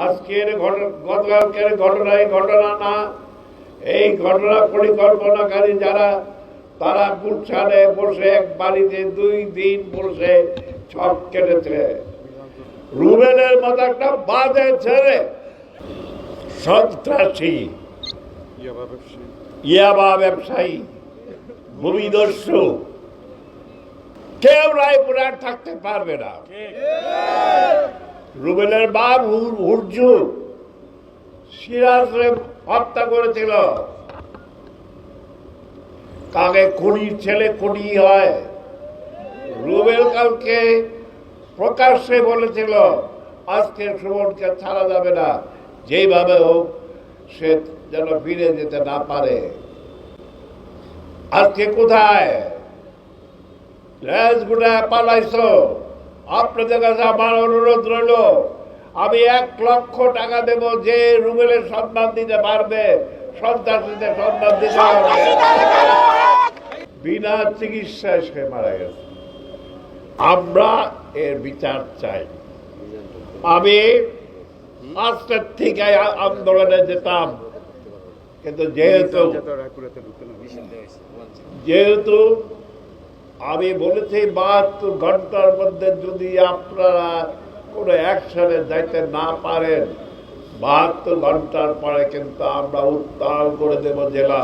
আজকের গতকালকের ঘটনা এই ঘটনা না এই ঘটনা পরিকল্পনাকারী যারা তারা গুলশানে বসে এক বাড়িতে দুই দিন বসে ছক কেটেছে। রুবেলের মতো একটা বাজে ছেড়ে সন্ত্রাসী। ইয়াবা ব্যবসায়ী। ভূমিদস্যু। কেউ রায়পুরে আর থাকতে পারবে না। রুবেলের বাপ হুর- হুরজু সিরাজরে হত্যা করেছিল। কাকে খুনির ছেলে খুনি হয়। রুবেল কালকে প্রকাশ্যে বলেছিল, আজকে সুমনকে ছাড়া যাবে না যেইভাবে হোক সে যেন ফিরে যেতে না পারে। আজকে কোথায়? লেজগুড়া পালাইছো? আপনাদের কাছে আমার অনুরোধ রইল আমি এক লক্ষ টাকা দেব যে রুবেলের সন্ধান দিতে পারবে সন্ত্রাসীদের সন্ধান দিতে পারবে। বিনা চিকিৎসায় সে মারা গেছে। আমরা এর বিচার চাই। আমি পাঁচটার থেকে আন্দোলনে যেতাম কিন্তু যেহেতু যেহেতু আমি বলেছি বাহাত্তর ঘণ্টার মধ্যে যদি আপনারা কোনো অ্যাকশনে যাইতে না পারেন বাহাত্তর ঘণ্টার পরে কিন্তু আমরা উত্তাল করে দেব জেলা।